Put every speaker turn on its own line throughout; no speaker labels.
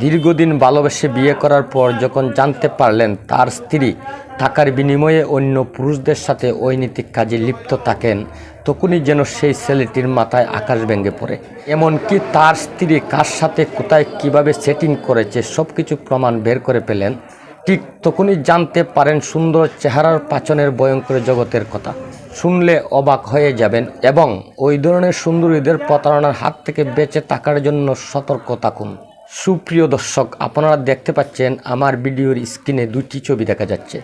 দীর্ঘদিন ভালোবেসে বিয়ে করার পর যখন জানতে পারলেন তার স্ত্রী টাকার বিনিময়ে অন্য পুরুষদের সাথে ঐনৈতিক কাজে লিপ্ত থাকেন, তখনই যেন সেই ছেলেটির মাথায় আকাশ ভেঙে পড়ে। এমনকি তার স্ত্রী কার সাথে কোথায় কীভাবে সেটিং করেছে সব কিছু প্রমাণ বের করে পেলেন। ঠিক তখনই জানতে পারেন সুন্দর চেহারার পাচনের ভয়ঙ্কর জগতের কথা। শুনলে অবাক হয়ে যাবেন এবং ওই ধরনের সুন্দরীদের প্রতারণার হাত থেকে বেঁচে থাকার জন্য সতর্ক থাকুন। সুপ্রিয় দর্শক, আপনারা দেখতে পাচ্ছেন আমার ভিডিওর স্ক্রিনে দুটি ছবি দেখা যাচ্ছে।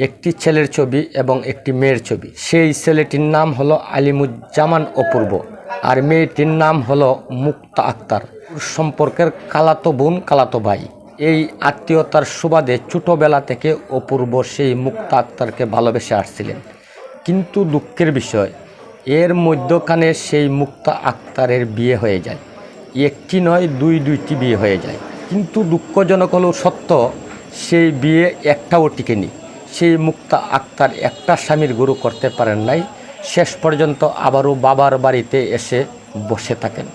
একটি ছেলের ছবি এবং একটি মেয়ের ছবি। সেই ছেলেটির নাম হলো আলিমুজ্জামান অপূর্ব আর মেয়েটির নাম হলো মুক্তা আক্তার। সম্পর্কের কালাতো বোন, কালাতো ভাই। এই আত্মীয়তার সুবাদে ছোটোবেলা থেকে অপূর্ব সেই মুক্তা আক্তারকে ভালোবেসে আসছিলেন। কিন্তু দুঃখের বিষয়, এর মধ্যখানে সেই মুক্তা আক্তারের বিয়ে হয়ে যায়। একটি নয়, দুই, দুইটি বিয়ে হয়ে যায়। কিন্তু দুঃখজনক হলেও সত্য, সেই বিয়ে একটাও টিকেনি। সেই মুক্তা আক্তার একটা স্বামীর গুরু করতে পারেন নাই। শেষ পর্যন্ত আবারও বাবার বাড়িতে এসে বসে থাকেন।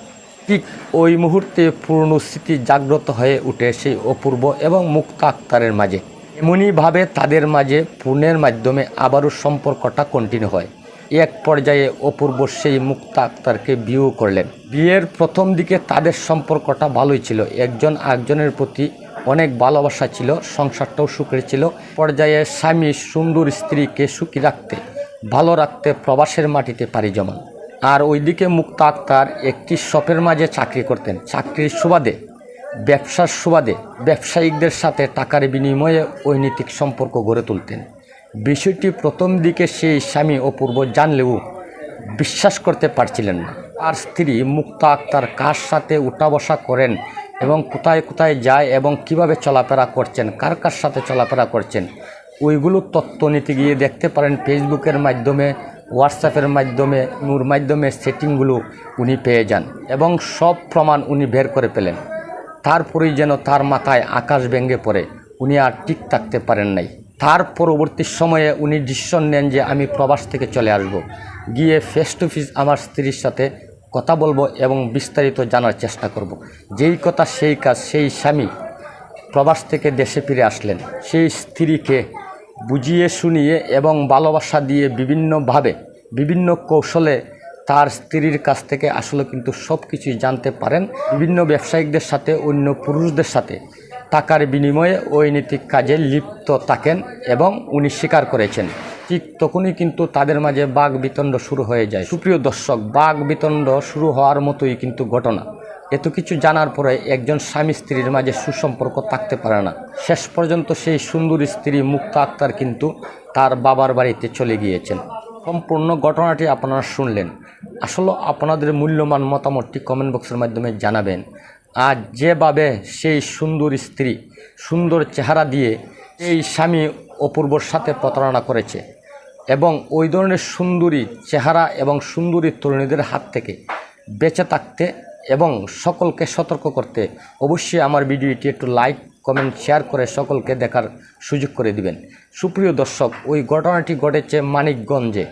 ঠিক ওই মুহূর্তে পূর্ণ স্মৃতি জাগ্রত হয়ে উঠে সেই অপূর্ব এবং মুক্তা আক্তারের মাঝে। এমনইভাবে তাদের মাঝে পূর্ণের মাধ্যমে আবারও সম্পর্কটা কন্টিনিউ হয়। এক পর্যায়ে অপূর্ব সেই মুক্তা আক্তারকে বিয়েও করলেন। বিয়ের প্রথম দিকে তাদের সম্পর্কটা ভালোই ছিল। একজন একজনের প্রতি অনেক ভালোবাসা ছিল, সংসারটাও সুখের ছিল। পর্যায়ে স্বামী সুন্দর স্ত্রীকে সুখী রাখতে, ভালো রাখতে প্রবাসের মাটিতে পাড়ি জমান। আর ওইদিকে মুক্তা আক্তার একটি শপের মাঝে চাকরি করতেন। চাকরির সুবাদে, ব্যবসার সুবাদে ব্যবসায়িকদের সাথে টাকার বিনিময়ে ঐনৈতিক সম্পর্ক গড়ে তুলতেন। বিষয়টি প্রথম দিকে সেই স্বামী অপূর্ব জানলেও বিশ্বাস করতে পারছিলেন না। আর স্ত্রী মুক্তা আক্তার কার সাথে উঠা বসা করেন এবং কোথায় কোথায় যায় এবং কীভাবে চলাফেরা করছেন, কার কার সাথে চলাফেরা করছেন, ওইগুলো তথ্য নিতে গিয়ে দেখতে পারেন ফেসবুকের মাধ্যমে, হোয়াটসঅ্যাপের মাধ্যমে ওর মাধ্যমে সেটিংগুলো উনি পেয়ে যান এবং সব প্রমাণ উনি বের করে পেলেন। তারপরেই যেন তার মাথায় আকাশ ভেঙে পড়ে, উনি আর ঠিক থাকতে পারেন নাই। তার পরবর্তী সময়ে উনি ডিসিশন নেন যে আমি প্রবাস থেকে চলে আসব। গিয়ে ফেস টু ফেস আমার স্ত্রীর সাথে কথা বলব এবং বিস্তারিত জানার চেষ্টা করব। যেই কথা সেই কাজ, সেই স্বামী প্রবাস থেকে দেশে ফিরে আসলেন। সেই স্ত্রীকে বুঝিয়ে শুনিয়ে এবং ভালোবাসা দিয়ে বিভিন্নভাবে, বিভিন্ন কৌশলে তার স্ত্রীর কাছ থেকে আসলে কিন্তু সব কিছুই জানতে পারেন। বিভিন্ন ব্যবসায়িকদের সাথে, অন্য পুরুষদের সাথে টাকার বিনিময়ে ঐনৈতিক কাজে লিপ্ত থাকেন এবং উনি স্বীকার করেছেন। ঠিক তখনই কিন্তু তাদের মাঝে বাঘ বিতণ্ড শুরু হয়ে যায়। সুপ্রিয় দর্শক, বাঘ বিতণ্ড শুরু হওয়ার মতোই কিন্তু ঘটনা। এত কিছু জানার পরে একজন স্বামী স্ত্রীর মাঝে সুসম্পর্ক থাকতে পারে না। শেষ পর্যন্ত সেই সুন্দর স্ত্রী মুক্তা আক্তার কিন্তু তার বাবার বাড়িতে চলে গিয়েছেন। সম্পূর্ণ ঘটনাটি আপনারা শুনলেন। আসলে আপনাদের মূল্যবান মতামতটি কমেন্ট বক্সের মাধ্যমে জানাবেন। আর যেভাবে সেই সুন্দর স্ত্রী, সুন্দর চেহারা দিয়ে এই স্বামী অপূর্বর সাথে প্রতারণা করেছে এবং ওই ধরনের সুন্দরী চেহারা এবং সুন্দরী তরুণীদের হাত থেকে বেঁচে থাকতে এবং সকলকে সতর্ক করতে অবশ্যই আমার ভিডিওটি একটু লাইক, কমেন্ট, শেয়ার করে সকলকে দেখার সুযোগ করে দিবেন। সুপ্রিয় দর্শক, ওই ঘটনাটি ঘটেছে মানিকগঞ্জে।